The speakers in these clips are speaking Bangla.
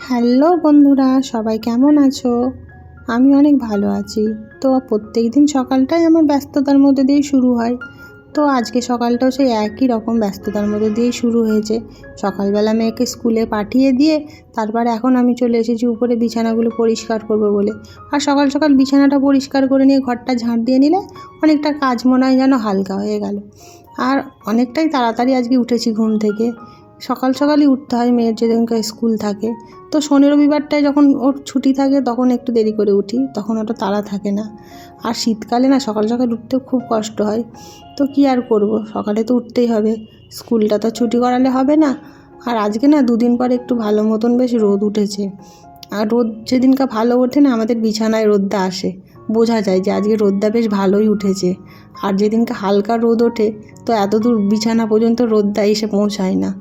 হ্যালো বন্ধুরা, সবাই কেমন আছো? আমি অনেক ভালো আছি। তো প্রত্যেক দিন সকালটাই আমার ব্যস্ততার মধ্যে দিয়ে শুরু হয়। তো আজকে সকালটাও সেই একই রকম ব্যস্ততার মধ্যে দিয়েই শুরু হয়েছে। সকালবেলা মেয়েকে স্কুলে পাঠিয়ে দিয়ে তারপর এখন আমি চলে এসেছি উপরে বিছানাগুলো পরিষ্কার করব বলে। আর সকাল সকাল বিছানাটা পরিষ্কার করে নিয়ে ঘরটা ঝাঁট দিয়ে নিলে অনেকটা কাজ মনে হয় যেন হালকা হয়ে গেল। আর অনেকটাই তাড়াতাড়ি আজকে উঠেছি ঘুম থেকে। সকাল সকালই উঠতে হয় মেয়ের যেদিনকে স্কুল থাকে। তো শনি রবিবারটায় যখন ওর ছুটি থাকে তখন একটু দেরি করে উঠি, তখন ওটা তাড়া থাকে না। আর শীতকালে না সকাল সকাল উঠতে খুব কষ্ট হয়। তো কী আর করব? সকালে তো উঠতেই হবে। স্কুলটা তো ছুটি করালে হবে না। আর আজকে না দুদিন পর একটু ভালো মতন বেশ রোদ উঠেছে। আর রোদ যেদিনকা ভালো ওঠে না আমাদের বিছানায় রোদটা আসে। বোঝা যায় যে আজকে রোদটা বেশ ভালোই উঠেছে। আর যেদিনকে হালকা রোদ ওঠে, তো এত দূর বিছানা পর্যন্ত রোদটা এসে পৌঁছায় না।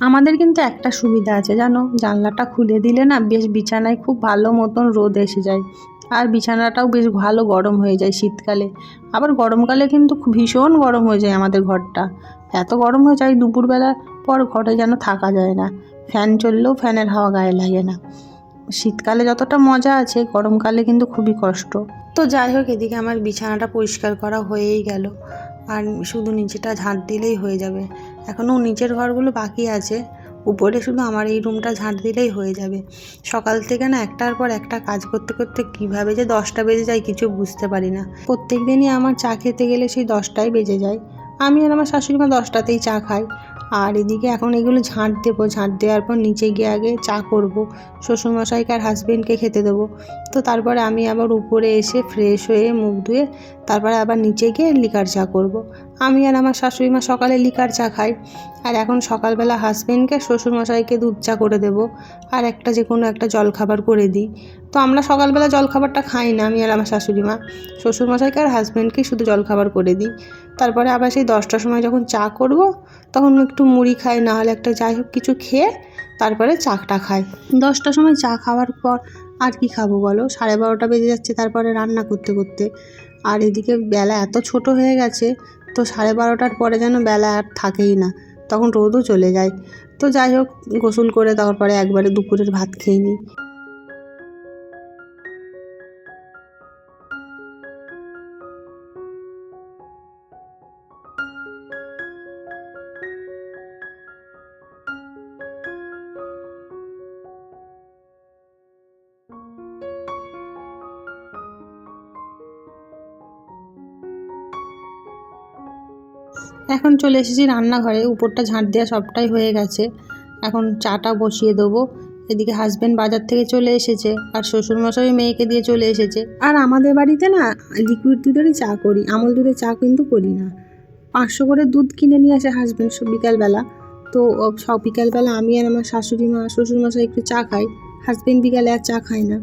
আমাদের কিন্তু একটা সুবিধা আছে, জানো? জানলাটা খুলে দিলে না বেশ বিছানায় খুব ভালো মতন রোদ এসে যায়। আর বিছানাটাও বেশ ভালো গরম হয়ে যায় শীতকালে। আবার গরমকালে কিন্তু ভীষণ গরম হয়ে যায় আমাদের ঘরটা। এত গরম হয়ে যায় দুপুরবেলা পর ঘরে যেন থাকা যায় না। ফ্যান চললেও ফ্যানের হাওয়া গায়ে লাগে না। শীতকালে যতটা মজা আছে, গরমকালে কিন্তু খুবই কষ্ট। তো যাই হোক, এদিকে আমার বিছানাটা পরিষ্কার করা হয়েই গেল। আর শুধু নিচেটা ঝাঁট দিলেই হয়ে যাবে। এখনও নিচের ঘরগুলো বাকি আছে। উপরে শুধু আমার এই রুমটা ঝাঁট দিলেই হয়ে যাবে। সকাল থেকে না একটার পর একটা কাজ করতে করতে কীভাবে যে দশটা বেজে যায় কিছু বুঝতে পারি না। প্রত্যেক দিনই আমার চা খেতে গেলে সেই দশটাই বেজে যায়। আমি আর আমার শাশুড়ি মা দশটাতেই চা খাই। আর এদিকে এখন এগুলো ঝাঁট দেবো। ঝাঁট দেওয়ার পর নিচে গিয়ে আগে চা করব। শ্বশুরমশাইকে আর হাজবেন্ডকে খেতে দেবো। তো তারপরে আমি আবার উপরে এসে ফ্রেশ হয়ে মুখ ধুয়ে তারপরে আবার নিচে গিয়ে লিকার চা করব। আমি আর আমার শাশুড়ি মা সকালে লিকার চা খাই। আর এখন সকালবেলা হাজবেন্ডকে শ্বশুরমশাইকে দুধ চা করে দেবো আর একটা যে কোনো একটা জলখাবার করে দিই। তো আমরা সকালবেলা জলখাবারটা খাই না, আমি আর আমার শাশুড়ি মা। শ্বশুরমশাইকে আর হাজব্যান্ডকে শুধু জলখাবার করে দিই। তারপরে আবার সেই দশটার সময় যখন চা করব, তখন একটু মুড়ি খাই, না হলে একটা যাই হোক কিছু খেয়ে তারপরে চাটা খাই। দশটার সময় চা খাওয়ার পর আর কি খাব বলো? সাড়ে বারোটা বেজে যাচ্ছে, তারপরে রান্না করতে করতে। আর এদিকে বেলা এত ছোট হয়ে গেছে তো সাড়ে বারোটার পরে যেন বেলা আর থাকেই না, তখন রোদও চলে যায়। তো যাই হোক, গোসল করে তারপরে একবারে দুপুরের ভাত খেয়ে নিই। এখন চলে এসেছি রান্নাঘরে। উপরটা ঝাঁট দেওয়া সবটাই হয়ে গেছে। এখন চাটা বসিয়ে দেবো। এদিকে হাজব্যান্ড বাজার থেকে চলে এসেছে আর শ্বশুরমশাই মেয়েকে দিয়ে চলে এসেছে। আর আমাদের বাড়িতে না লিকুইড দুধেরই চা করি। আমল দুধের চা কিন্তু করি না। পাঁচশো করে দুধ কিনে নিয়ে আসে হাজব্যান্ড সব বিকালবেলা। তো সব বিকালবেলা আমি আর আমার শাশুড়ি মা, শ্বশুরমশাই একটু চা খাই। হাজব্যান্ড বিকালে আর চা খায় না।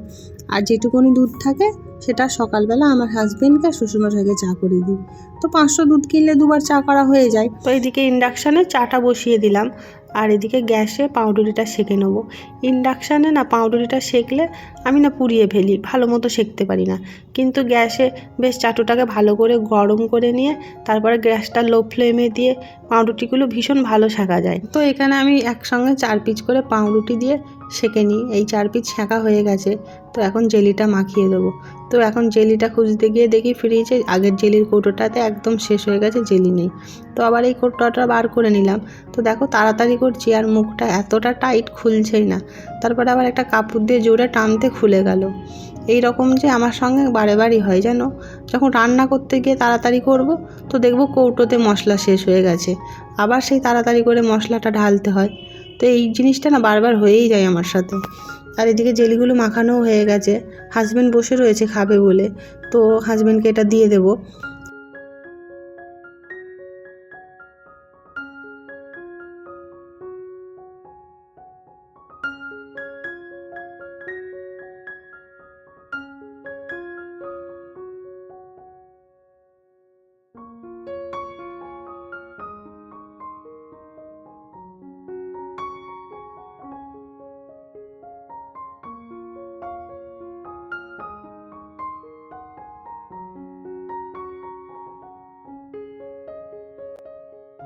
আর যেটুকুনি দুধ থাকে সেটা সকালবেলা আমার হাজব্যান্ডকে আর শ্বশুরমশাইকে চা করে দিই। তো পাঁচশো দুধ কিনলে দুবার চা করা হয়ে যায়। তো এদিকে ইন্ডাকশানে চাটা বসিয়ে দিলাম। আর এদিকে গ্যাসে পাউডারিটা সেঁকে নেব। ইন্ডাকশানে না পাউডারিটা সেঁকলে আমি না পুড়িয়ে ফেলি, ভালো মতো সেঁকতে পারি না। কিন্তু গ্যাসে বেশ চাটুটাকে ভালো করে গরম করে নিয়ে, তারপরে গ্যাসটা লো ফ্লেমে দিয়ে পাউরুটিগুলো ভীষণ ভালো শেখা যায়। তো এখানে আমি একসঙ্গে চার পিস করে পাউরুটি দিয়ে সেঁকে নিই। এই চার পিস ছেঁকা হয়ে গেছে। তো এখন জেলিটা মাখিয়ে দেবো। তো এখন জেলিটা খুঁজতে গিয়ে দেখি ফ্রিজে আগের জেলির কৌটোটাতে একদম শেষ হয়ে গেছে, জেলি নেই। তো আবার এই কৌটোটা বার করে নিলাম। তো দেখো তাড়াতাড়ি করছি আর মুখটা এতটা টাইট খুলছেই না। তারপরে আবার একটা কাপড় দিয়ে জোরে টানতে খুলে গেল। এই রকম যে আমার সঙ্গে বারে বারই হয় যেন যখন রান্না করতে গিয়ে তাড়াতাড়ি করব, তো দেখব কৌটোতে মশলা শেষ হয়ে গেছে। আবার সেই তাড়াতাড়ি করে মশলাটা ঢালতে হয়। তো এই জিনিসটা না বারবার হয়েই যায় আমার সাথে। আর এদিকে জেলিগুলো মাখানোও হয়ে গেছে। হাজব্যান্ড বসে রয়েছে খাবে বলে। তো হাজব্যান্ডকে এটা দিয়ে দেবো।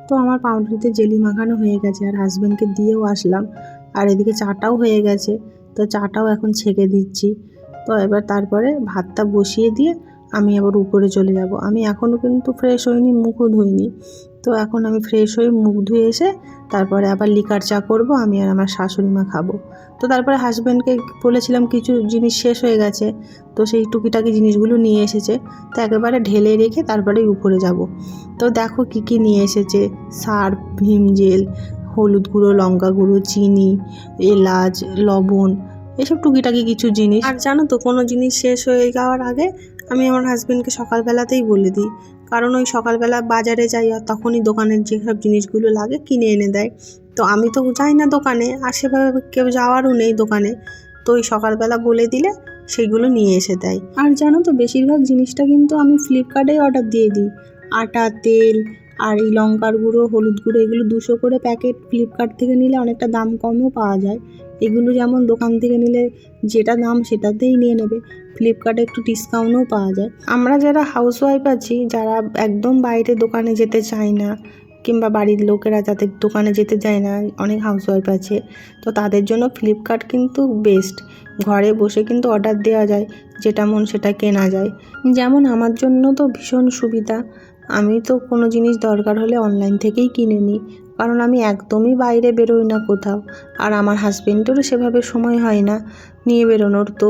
তো আমার পাউরুটিতে জেলি মাখানো হয়ে গেছে আর হাজব্যান্ডকে দিয়েও আসলাম। আর এদিকে চাটাও হয়ে গেছে, তো চাটাও এখন ছেঁকে দিচ্ছি। তো এবার তারপরে ভাতটা বসিয়ে দিয়ে আমি আবার উপরে চলে যাব। আমি এখনও কিন্তু ফ্রেশ হইনি, মুখও ধুইনি। তো এখন আমি ফ্রেশ হয়ে মুখ ধুয়ে এসে তারপরে আবার লিকার চা করব, আমি আর আমার শাশুড়ি মা খাব। তো তারপরে হাজব্যান্ডকে বলেছিলাম কিছু জিনিস শেষ হয়ে গেছে, তো সেই টুকিটাকি জিনিসগুলো নিয়ে এসেছে। তো একেবারে ঢেলে রেখে তারপরে উপরে যাব। তো দেখো কি কি নিয়ে এসেছে সার্ফ ভীম জেল, হলুদ গুঁড়ো, লঙ্কা গুঁড়ো, চিনি, এলাচ, লবণ, এসব টুকিটাকি কিছু জিনিস। আর জানো তো কোনো জিনিস শেষ হয়ে যাওয়ার আগে আমি আমার হাজব্যান্ডকে সকালবেলাতেই বলে দিই কারণ ওই সকালবেলা বাজারে যাই আর তখনই দোকানের যেসব জিনিসগুলো লাগে কিনে এনে দেয়। তো আমি তো যাই না দোকানে, আর সেভাবে কেউ যাওয়ারও নেই দোকানে। তো ওই সকালবেলা বলে দিলে সেগুলো নিয়ে এসে দেয়। আর জানো তো, বেশিরভাগ জিনিসটা কিন্তু আমি ফ্লিপকার্টেই অর্ডার দিয়ে দিই। আটা, তেল আর এই লঙ্কার গুঁড়ো, হলুদ গুঁড়ো, এগুলো দুশো করে প্যাকেট ফ্লিপকার্ট থেকে নিলে অনেকটা দাম কমও পাওয়া যায়। এগুলো যেমন দোকান থেকে নিলে যেটা দাম সেটাতেই নিয়ে নেবে। ফ্লিপকার্টে একটু ডিসকাউন্টও পাওয়া যায়। আমরা যারা হাউসওয়াইফ আছি, যারা একদম বাইরে দোকানে যেতে চাই না, কিংবা বাড়ির লোকেরা যাদের দোকানে যেতে চায় না, অনেক হাউসওয়াইফ আছে, তো তাদের জন্য ফ্লিপকার্ট কিন্তু বেস্ট ঘরে বসে কিন্তু অর্ডার দেওয়া যায়, যেটা মন সেটা কেনা যায়। যেমন আমার জন্য তো ভীষণ সুবিধা। আমি তো কোনো জিনিস দরকার হলে অনলাইন থেকেই কিনে নিই। কারণ আমি একদমই বাইরে বেরোই না কোথাও। আর আমার হাজবেন্ডেরও সেভাবে সময় হয় না। নিয়ে বেরোনোর তো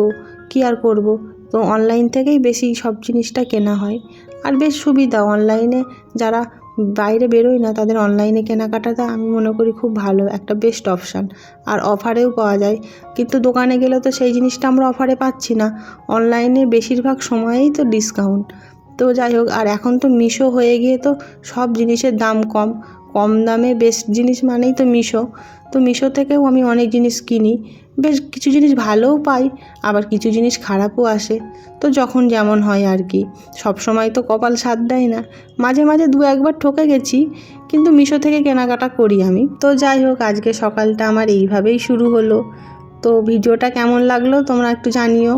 কী আর করব? তো অনলাইন থেকেই বেশি সব জিনিসটা কেনা হয়। আর বেশ সুবিধা অনলাইনে যারা বাইরে বেরোয় না, তাদের অনলাইনে কেনাকাটাটা আমি মনে করি খুব ভালো, একটা বেস্ট অপশান আর অফারেও পাওয়া যায়। কিন্তু দোকানে গেলে তো সেই জিনিসটা আমরা অফারে পাচ্ছি না। অনলাইনে বেশিরভাগ সময়েই তো ডিসকাউন্ট তো যাই হোক, আর এখন তো মিশো হয়ে গিয়ে তো সব জিনিসের দাম কম। কম দামে বেস্ট জিনিস মানেই তো মিশো। তো মিশো থেকেও আমি অনেক জিনিস কিনি। বেশ কিছু জিনিস ভালোও পাই, আবার কিছু জিনিস খারাপও আসে। তো যখন যেমন হয় আর কি। সব সময় তো কপাল সাথ দেয় না। মাঝে মাঝে দু একবার ঠকে গেছি, কিন্তু মিশো থেকে কেনাকাটা করি আমি। তো যাই হোক, আজকে সকালটা আমার এইভাবেই শুরু হলো। তো ভিডিওটা কেমন লাগল তোমরা একটু জানিও।